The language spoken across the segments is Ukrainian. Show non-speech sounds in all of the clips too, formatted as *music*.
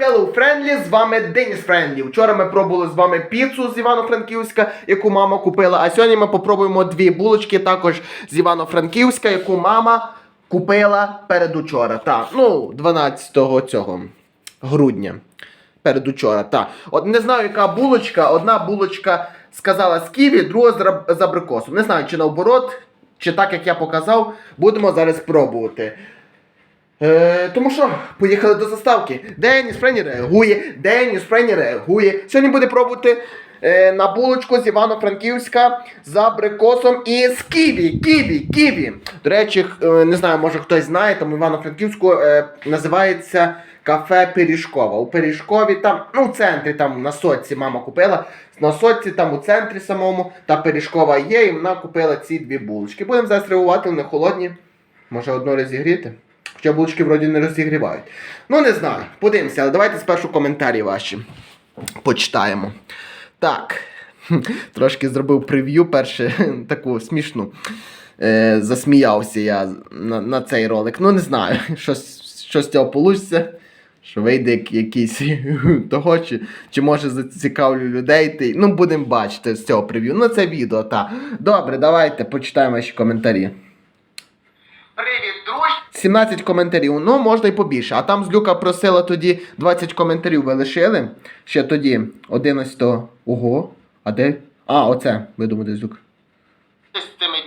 Hello Friendly, з вами Деніс Френдлі. Вчора ми пробували з вами піцу з Івано-Франківська, яку мама купила. А сьогодні ми попробуємо дві булочки також з Івано-Франківська, яку мама купила передучора. Так, ну, 12 цього грудня. Передучора, так. От не знаю, яка булочка. Одна булочка сказала з ківі, друга з, абрикосом. Не знаю, чи наоборот, чи так, як я показав. Будемо зараз пробувати. Е, тому що, поїхали до заставки. Деніс Френі реагує, Деніс Френі реагує. Сьогодні буде пробувати е, на булочку з Івано-Франківська з абрикосом і з ківі, ківі, ківі. До речі, е, не знаю, може хтось знає, там Івано-Франківську е, називається кафе Пиріжкова. У Пиріжкові там, ну в центрі там на соці мама купила. На соці там у центрі самому та Пиріжкова є, і вона купила ці дві булочки. Будемо зараз реагувати, вони холодні. Може одну розігріти? Хоча булочки вроді не розігрівають. Ну, не знаю. Подивимося, але давайте спершу коментарі ваші почитаємо. Так. *laughs* Трошки зробив прев'ю, перше *laughs* таку смішну. Е, засміявся я на, на цей ролик. Ну, не знаю, *laughs* що, з- що цього вийде. Що вийде якийсь того, чи, чи може зацікавлю людей. Ти, ну, будемо бачити з цього прев'ю. Ну, це відео, так. Добре, давайте почитаємо ще коментарі. Привіт! 17 коментарів, ну можна й побільше. А там з Люка просила тоді 20 коментарів ви лишили. Ще тоді 11. Ого. А де? А, оце, ви думаєте, з Люка.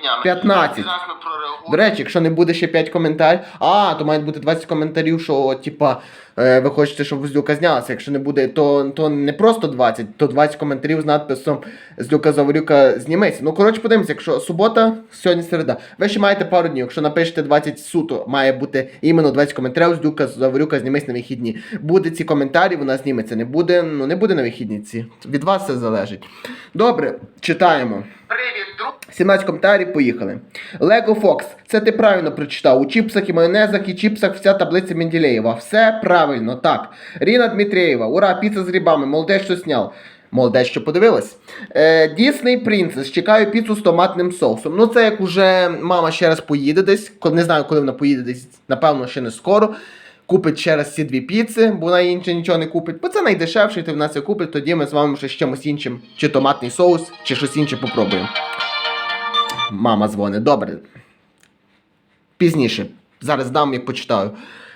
Днями. 15. І зараз ми прореагуємо. До речі, якщо не буде ще 5 коментарів. А, то мають бути 20 коментарів, що, типа, е, ви хочете, щоб з знялася. Якщо не буде, то, то не просто 20, то 20 коментарів з надписом з Люка Заворюка зніметься. Ну, коротше, подивимося, якщо субота, сьогодні середа. Ви ще маєте пару днів. Якщо напишете 20 суто, має бути іменно 20 коментарів з Люка Заворюка знімись на вихідні. Буде ці коментарі, вона зніметься. Не буде, ну не буде на вихідні ці. Від вас все залежить. Добре, читаємо. Привіт! 17 коментарів, поїхали. Лего Фокс, це ти правильно прочитав. У чіпсах і майонезах і чіпсах вся таблиця Менделєєва. Все правильно, так. Ріна Дмитрієва, ура, піца з грибами, молодець, що сняв. Молодець, що подивилась. Е, Дісней Принцес, чекаю піцу з томатним соусом. Ну, це як уже мама ще раз поїде десь. Не знаю, коли вона поїде десь, напевно, ще не скоро. Купить ще раз ці дві піци, бо вона інше нічого не купить. Бо це найдешевше, ти в нас це купить, тоді ми з вами ще з чимось іншим, чи томатний соус, чи щось інше попробуємо. Мама дзвонить. Добре. Пізніше. Зараз дам, як почитаю.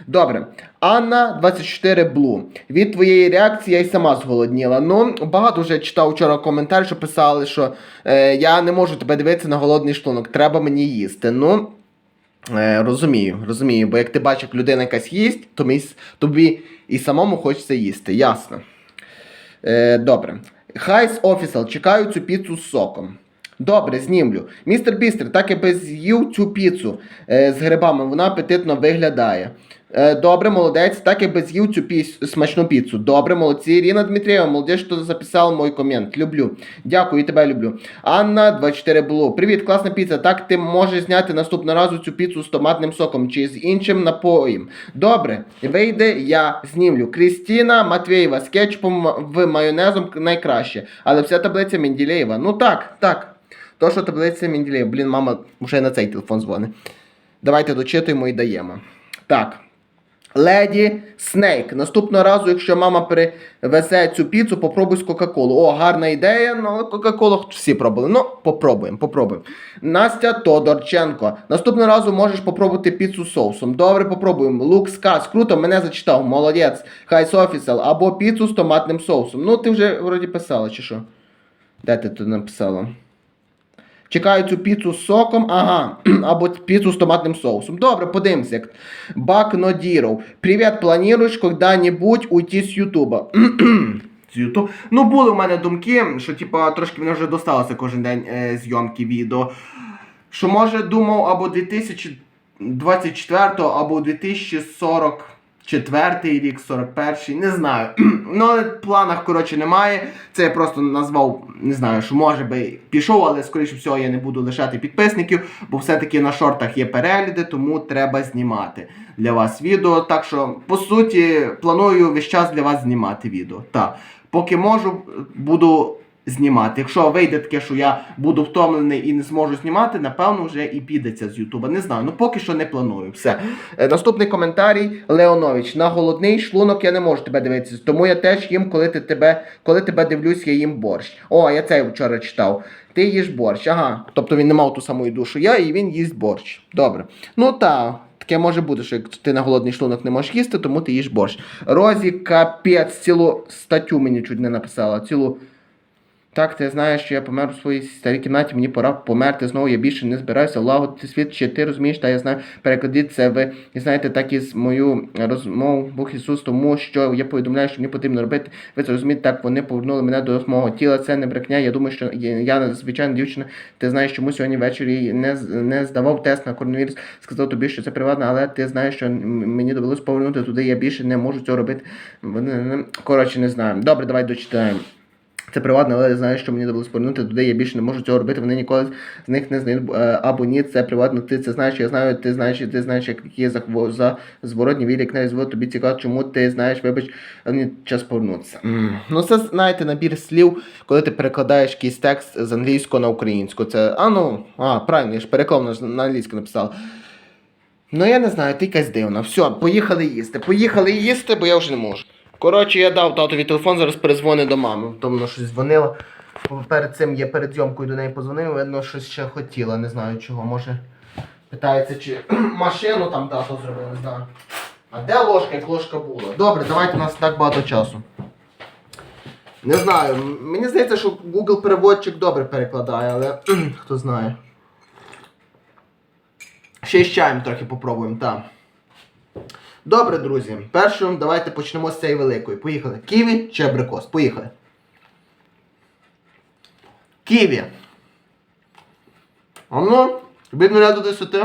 Добре. Анна 24 Блу. Від твоєї реакції я й сама зголодніла. Ну, багато вже читав вчора коментар, що писали, що е, я не можу тебе дивитися на голодний шлунок, треба мені їсти. Ну. Е, розумію, розумію, бо як ти бачиш, як людина якась їсть, то мій, тобі і самому хочеться їсти. Ясно. Е, добре. Хайс Офісал, чекаю цю піцу з соком. Добре, знімлю. Містер Бістер, так і без з'їв цю піцу е, з грибами, вона апетитно виглядає. Е, добре, молодець, так і без з'їв цю піс, смачну піцу. Добре, молодці. Ірина Дмитрієва, молодець, що записала мій комент. Люблю. Дякую, і тебе люблю. Анна 24 було. Привіт, класна піца. Так ти можеш зняти наступного разу цю піцу з томатним соком чи з іншим напоєм. Добре, вийде, я знімлю. Крістіна Матвєєва з кетчупом в майонезом найкраще. Але вся таблиця Менділеєва. Ну так, так. То, що таблиця Менділеєва. Блін, мама вже на цей телефон дзвонить. Давайте дочитуємо і даємо. Так. Леді Снейк. Наступного разу, якщо мама привезе цю піцу, попробуй з Кока-Колу. О, гарна ідея, ну але Кока-Колу всі пробували. Ну, попробуємо, попробуємо. Настя Тодорченко. Наступного разу можеш попробувати піцу з соусом. Добре, попробуємо. Лук Сказ. Круто, мене зачитав. Молодець. Хайс Офісел. Або піцу з томатним соусом. Ну, ти вже вроді писала, чи що? Де ти тут написала? Чекаю цю піцу з соком, ага, *clears throat* або піцу з томатним соусом. Добре, подивимося. як. Бак Нодіров. Привіт, плануєш коли-небудь уйти з Ютуба? *clears throat* З Ютуб. Ну, були в мене думки, що типа трошки мене вже досталося кожен день е, зйомки відео. Що може думав або 2024, або 2044 рік, 41-й, не знаю. *clears throat* ну, в планах, коротше, немає. Це я просто назвав, не знаю, що може би пішов, але скоріше всього я не буду лишати підписників, бо все-таки на шортах є перегляди, тому треба знімати для вас відео. Так що, по суті, планую весь час для вас знімати відео. Так. Поки можу, буду знімати. Якщо вийде таке, що я буду втомлений і не зможу знімати, напевно, вже і підеться з Ютуба. Не знаю. Ну поки що не планую. Все. Е, наступний коментарій Леонович. На голодний шлунок я не можу тебе дивитися. Тому я теж їм, коли ти тебе, коли тебе дивлюсь, я їм борщ. О, я цей вчора читав. Ти їш борщ, ага. Тобто він не мав ту саму що я, і він їсть борщ. Добре. Ну та. Таке може бути, що ти на голодний шлунок не можеш їсти, тому ти їш борщ. Розі капець цілу статтю мені чуть не написала. Цілу. Так, ти знаєш, що я помер у своїй старій кімнаті, мені пора померти знову, я більше не збираюся лагодити світ, чи ти розумієш, та я знаю, перекладіть це ви, і знаєте, так і з мою розмову Бог Ісус, тому що я повідомляю, що мені потрібно робити. Ви це розумієте, так вони повернули мене до мого тіла, це не брехня. Я думаю, що я, звичайна дівчина, ти знаєш, чому сьогодні ввечері не, не здавав тест на коронавірус, сказав тобі, що це приватно, але ти знаєш, що мені довелось повернути туди, я більше не можу цього робити. Коротше, не знаю. Добре, давай дочитаємо. Це приватно, але я знаю, що мені довелося повернути туди, я більше не можу цього робити. Вони ніколи з них не знають е, або ні, це приватно. Ти це знаєш, я знаю, ти знаєш, ти знаєш, які є за зворотні вілі князь тобі цікаво, чому ти знаєш, вибач, мені час повернутися. Ну, це знаєте, набір слів, коли ти перекладаєш якийсь текст з англійського на українську. Це, а ну, а, правильно, я ж переклав на, на англійську написав. Ну, я не знаю, ти якась дивна. Все, поїхали їсти. Поїхали їсти, бо я вже не можу. Коротше, я дав татові телефон, зараз перезвоню до мами. То вона щось дзвонила. Перед цим я перед зйомкою до неї позвонив, видно, щось ще хотіла, не знаю чого. Може. Питається, чи *clears throat* машину там тато зробив, не знаю. А де ложка, як ложка була? Добре, давайте у нас так багато часу. Не знаю, мені здається, що Google переводчик добре перекладає, але *clears throat* хто знає. Ще й з чаєм трохи попробуємо, так. Добре, друзі. Першим давайте почнемо з цієї великої. Поїхали. Ківі чи абрикос? Поїхали. Ківі. Ану, ну, від 0 до 10.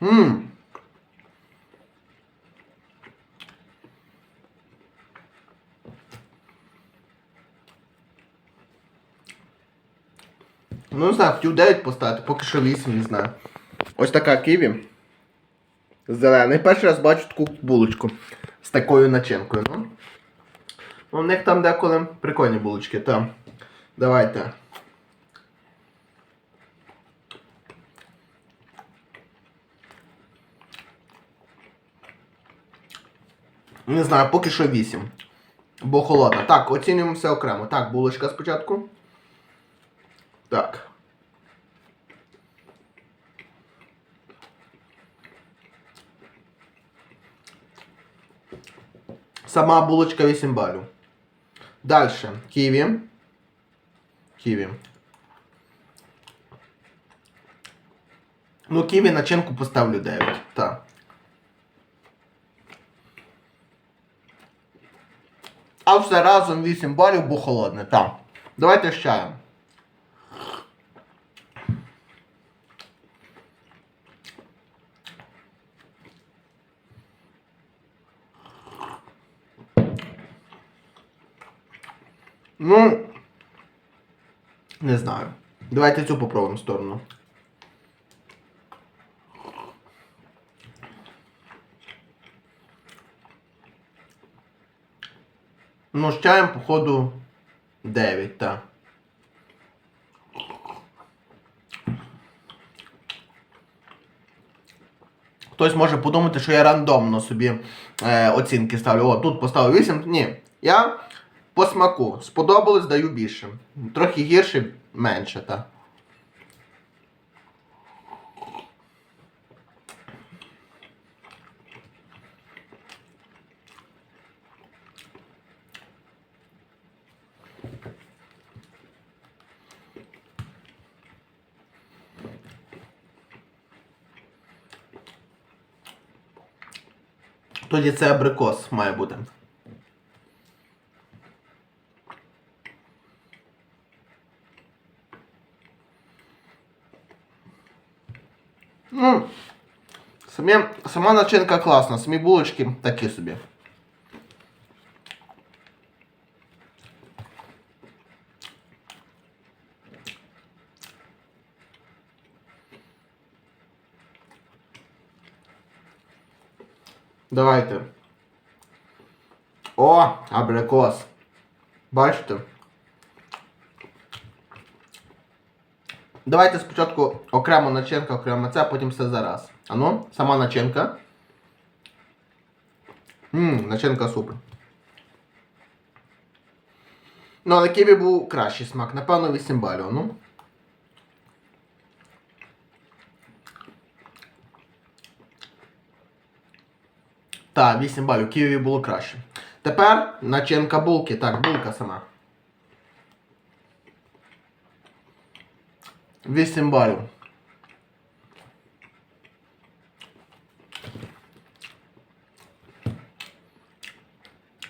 Ммм. Ну, не знаю, хотів 9 поставити, поки що 8, не знаю. Ось така ківі. Зелена. Перший раз бачу таку булочку з такою начинкою. Ну, ну в них там деколи прикольні булочки, там. Давайте. Не знаю, поки що 8. Бо холодна. Так, оцінюємо все окремо. Так, булочка спочатку. Так. Сама булочка 8 балів. Далі. Ківі. Ківі. Ну, ківі начинку поставлю 9. Так. А все разом 8 балів, бо холодне. Так. Давайте з. Ну, не знаю. Давайте цю попробуємо сторону. Ну, з чаєм, походу, 9, так. Хтось може подумати, що я рандомно собі е, оцінки ставлю. О, тут поставив 8. Ні. Я по смаку. Сподобалось, даю більше. Трохи гірше, менше, так. Тоді це абрикос має бути. Ну, самі, сама начинка класна, самі булочки такі собі. Давайте. О, абрикос. Бачите? Давайте спочатку окремо начинка, окремо це, а потім все зараз. Ану, сама начинка. Ммм, начинка супер. Ну, але ківі був кращий смак. Напевно, 8 балів, ну. Так, 8 балів. Ківі було краще. Тепер начинка булки. Так, булка сама. 8 балів.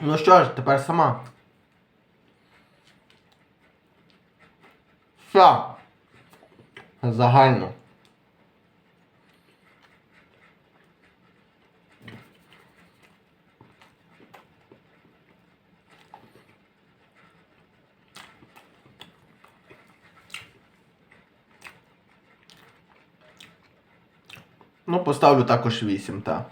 Ну що ж, тепер сама. Все. Загально. Ну, поставлю також 8, так.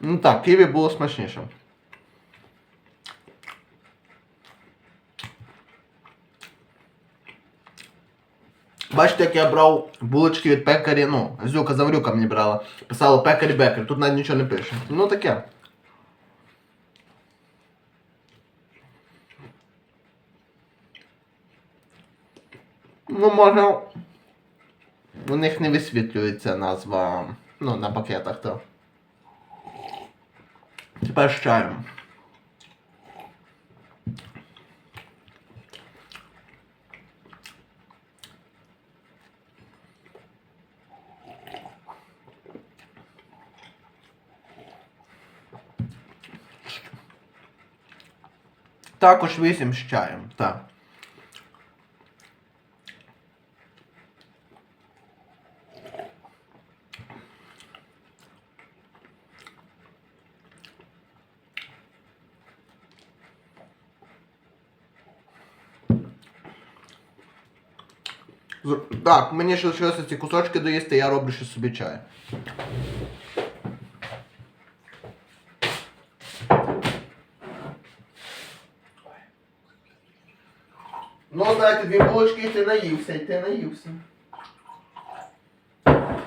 Ну так, ківі було смачніше. Бачите, як я брав булочки від пекарі, ну, Зюка Заврюка мені брала. Писала пекарі бекарі, тут навіть нічого не пише. Ну таке. Ну, може. У них не висвітлюється назва ну, на пакетах, то. Тепер з чаєм. Також 8 з чаєм, так. Так, мені ще лишилося ці кусочки доїсти, я роблю ще собі чай. Ну, знаєте, дві булочки і ти наївся, і ти наївся.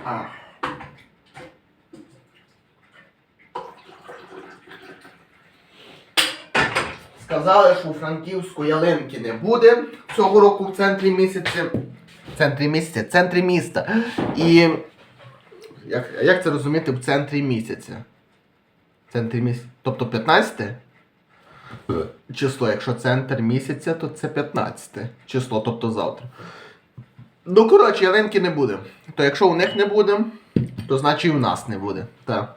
А. Сказали, що у Франківську ялинки не буде цього року в центрі місяця. В центрі місяця, в центрі міста. І. Як, як це розуміти в центрі місяця? В центрі місяця. Тобто 15? число. Якщо центр місяця, то це 15 число, тобто завтра. Ну, коротше, ялинки не буде. То якщо у них не буде, то значить і у нас не буде. Так.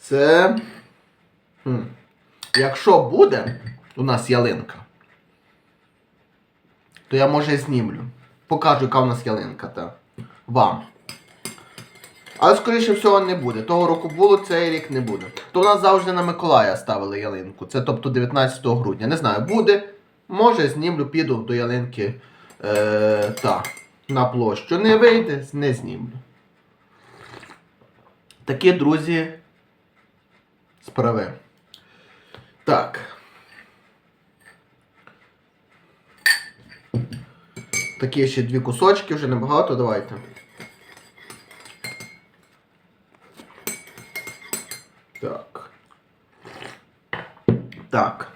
Це. Хм. Якщо буде у нас ялинка, то я може знімлю. Покажу, яка у нас ялинка, так. Вам. Але скоріше всього не буде. Того року було, цей рік не буде. То в нас завжди на Миколая ставили ялинку. Це тобто 19 грудня. Не знаю, буде. Може, знімлю, піду до ялинки е, та, на площу. Не вийде, не знімлю. Такі друзі. Справи. Так. Такі ще дві кусочки, вже небагато, давайте. Так. Так.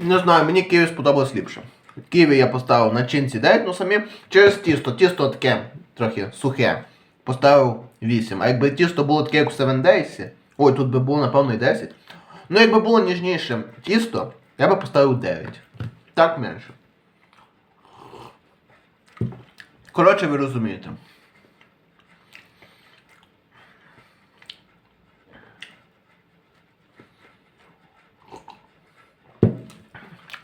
Не знаю, мені Київ сподобалось ліпше. Києві я поставив на чинці 9, ну самі через тісто. Тісто таке трохи сухе. Поставив 8. А якби тісто було таке, як у 7 Days, ой, тут би було, напевно, і 10. Ну, якби було ніжніше тісто, я би поставив 9. Так менше. Коротше, ви розумієте.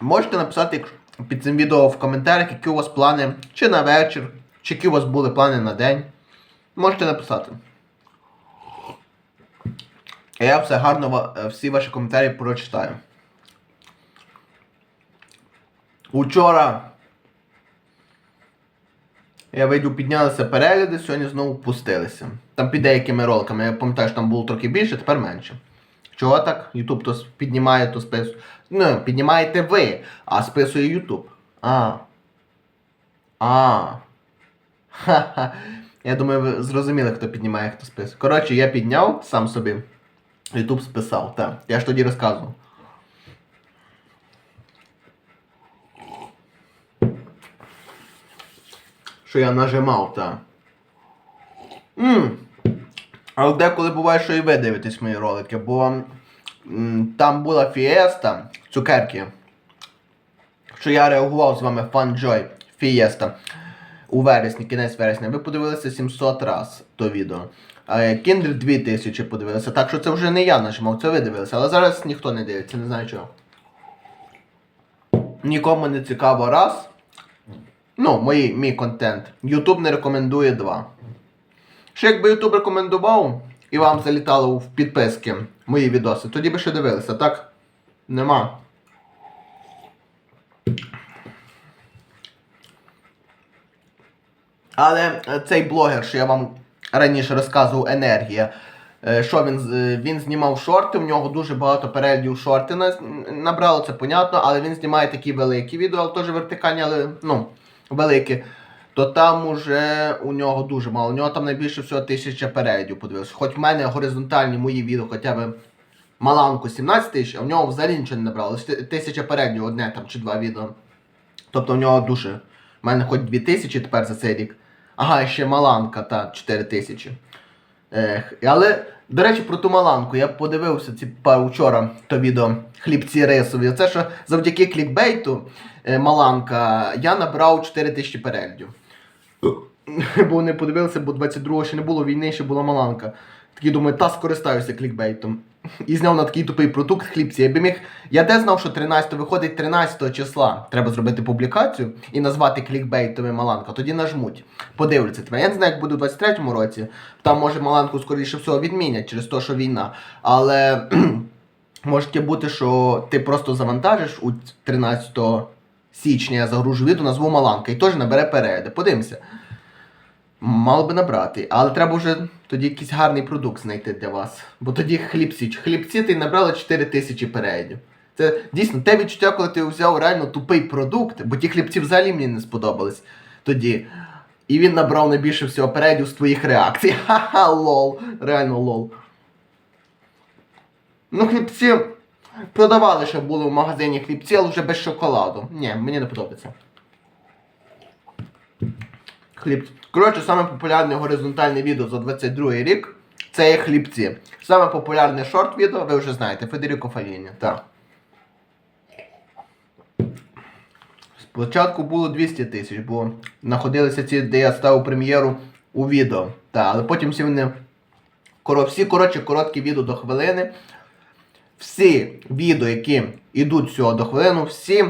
Можете написати під цим відео в коментарях, які у вас плани чи на вечір, чи які у вас були плани на день. Можете написати. Я все гарно е, всі ваші коментарі прочитаю. Учора я видів, піднялися перегляди, сьогодні знову пустилися. Там під деякими роликами. Я пам'ятаю, що там було трохи більше, тепер менше. Чого так? Ютуб то піднімає, то списує. Ну, піднімаєте ви, а списує Ютуб. А. А. Ха-ха. Я думаю, ви зрозуміли, хто піднімає, хто списує. Коротше, я підняв сам собі. Ютуб списав, так. Я ж тоді розказував. Що я нажимав, так. Мм. Але деколи буває, що і ви дивитесь мої ролики, бо м, там була фієста, цукерки. Що я реагував з вами FunJoy, фієста. У вересні, кінець вересня. Ви подивилися 700 раз то відео. Е, Кіндер 2000 подивилися. Так що це вже не я нажимав, це ви дивилися. Але зараз ніхто не дивиться, не знаю чого. Нікому не цікаво раз. Ну, мої, мій контент. YouTube не рекомендує два. Ще якби YouTube рекомендував і вам залітало в підписки мої відоси, тоді би ще дивилися, так? Нема. Але е, цей блогер, що я вам раніше розказував, енергія. е, Що він е, він знімав шорти, в нього дуже багато переглядів шорти набрало, це понятно, але він знімає такі великі відео, але теж вертикальні, але ну, великі. То там уже у нього дуже мало. У нього там найбільше всього тисяча переглядів подивився. Хоч в мене горизонтальні мої відео, хоча б Маланку 17 тисяч, а в нього взагалі нічого не набрало. Лише тисяча переглядів одне там чи два відео. Тобто в нього дуже. У мене хоч 2000 тепер за цей рік. Ага, ще Маланка, та 4000. Ех, але, до речі, про ту Маланку. Я подивився ці пару вчора то відео хлібці рисові. Це що завдяки клікбейту е, Маланка я набрав 4000 переглядів. Бо не подивилися, бо 22-го ще не було війни, ще була Маланка. Такий думаю, та скористаюся клікбейтом. І зняв на такий тупий продукт хлібці. Я би міг. Я де знав, що 13 виходить 13 числа. Треба зробити публікацію і назвати клікбейтовим Маланка. Тоді нажмуть. Подивляться тебе. Я не знаю, як буде у 23-му році. Там може Маланку скоріше всього відмінять через те, що війна. Але може бути, що ти просто завантажиш у 13 січня я загружу відео, назву Маланка і теж набере перегляди. Подивимося. Мало би набрати, але треба вже тоді якийсь гарний продукт знайти для вас. Бо тоді хлібці. Хлібці ти набрали 4 тисячі переглядів. Це дійсно те відчуття, коли ти взяв реально тупий продукт, бо ті хлібці взагалі мені не сподобались тоді. І він набрав найбільше всього переглядів з твоїх реакцій. *laughs* Ха-ха, лол. Реально лол. Ну, хлібці продавали, ще були в магазині хлібці, але вже без шоколаду. Ні, мені не подобається. Хліб. Коротше, саме популярне горизонтальне відео за 22 рік це є хлібці. Саме популярне шорт відео, ви вже знаєте, Федеріко Фаліні. Так. Спочатку було 200 тисяч, бо знаходилися ці, де я ставив прем'єру у відео. Так, але потім всі вони. Всі коротше короткі відео до хвилини. Всі відео, які йдуть всього до хвилину, всі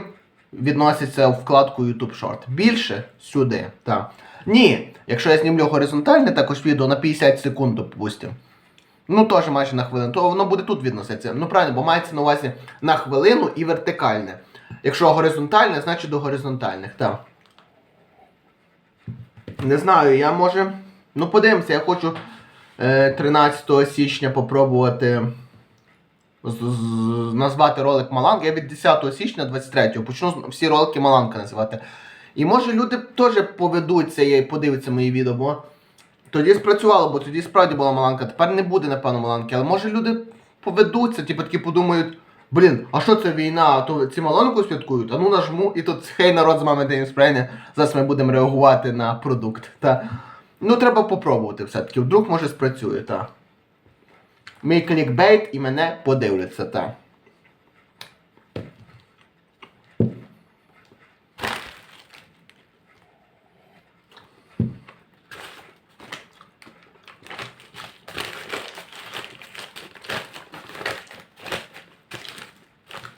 відносяться в вкладку YouTube Short. Більше сюди. Так. Ні, якщо я знімлю горизонтальне також відео на 50 секунд, допустимо. Ну, теж майже на хвилину, то воно буде тут відноситися. Ну правильно, бо мається на увазі на хвилину і вертикальне. Якщо горизонтальне, значить до горизонтальних, так. Не знаю, я може. Ну, подивимося, я хочу е, 13 січня попробувати назвати ролик Маланка. Я від 10 січня 23 почну всі ролики Маланка називати. І може люди теж поведуться і подивляться мої відео, бо тоді спрацювало, бо тоді справді була Маланка. Тепер не буде, напевно, Маланки. Але може люди поведуться, типу такі подумають. Блін, а що це війна? А то ці маланку святкують? А ну нажму, і тут хей народ з мами день сприйне. Зараз ми будемо реагувати на продукт. Та. Ну треба попробувати все-таки. Вдруг може спрацює, та мій клікбейт і мене подивляться. Та.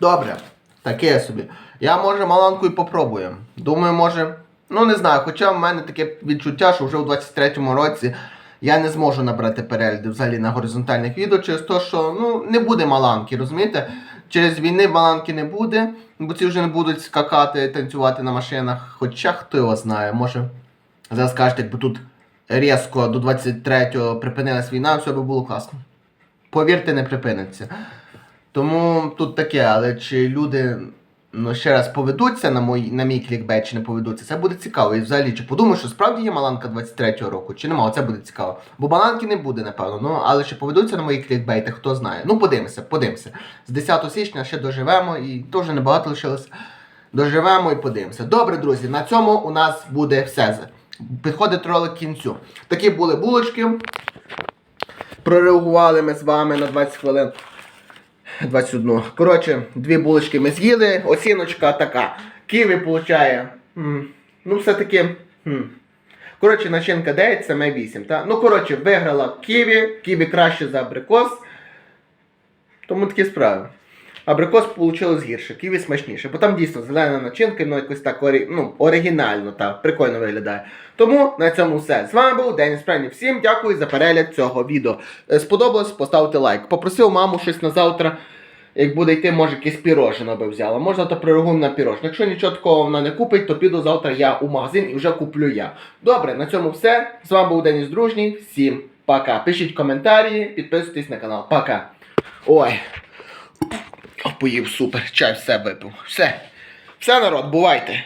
Добре, таке собі. Я може маланку і попробую. Думаю, може. Ну не знаю, хоча в мене таке відчуття, що вже у 23-му році я не зможу набрати перегляди взагалі на горизонтальних відео через те, що ну, не буде маланки, розумієте? Через війни маланки не буде, бо ці вже не будуть скакати, танцювати на машинах. Хоча хто його знає, може. Зараз кажете, якби тут різко до 23-го припинилась війна, все би було класно. Повірте, не припиниться. Тому тут таке, але чи люди ну, ще раз поведуться на, мій, на мій клікбейт, чи не поведуться, це буде цікаво. І взагалі, чи подумаєш, що справді є Маланка 23-го року, чи нема, це буде цікаво. Бо Маланки не буде, напевно. Ну, але чи поведуться на мої клікбейти, хто знає. Ну, подивимося, подивимося. З 10 січня ще доживемо і дуже небагато лишилось. Доживемо і подивимося. Добре, друзі, на цьому у нас буде все. Підходить ролик кінцю. Такі були булочки. Прореагували ми з вами на 20 хвилин. 21. Коротше, дві булочки ми з'їли. Оціночка така. Ківі получає. ну, все-таки. Коротше, начинка 9, саме 8. Та? Ну, коротше, виграла Ківі. Ківі краще за абрикос. Тому такі справи. Абрикос вийшло гірше, ківі смачніше, бо там дійсно зелена начинка, ну якось так орі... ну, оригінально, так, прикольно виглядає. Тому на цьому все. З вами був Деніс Прені. Всім дякую за перегляд цього відео. Е, Сподобалось, поставте лайк. Попросив маму щось на завтра, як буде йти, може якесь пірожино би взяла. Можна то прирогуємо на пірожне. Якщо нічого такого вона не купить, то піду завтра я у магазин і вже куплю я. Добре, на цьому все. З вами був Деніс Дружній. Всім пока. Пишіть коментарі, підписуйтесь на канал. Пока. Ой. О, поїв супер, чай все випив. Все. Все, народ, бувайте.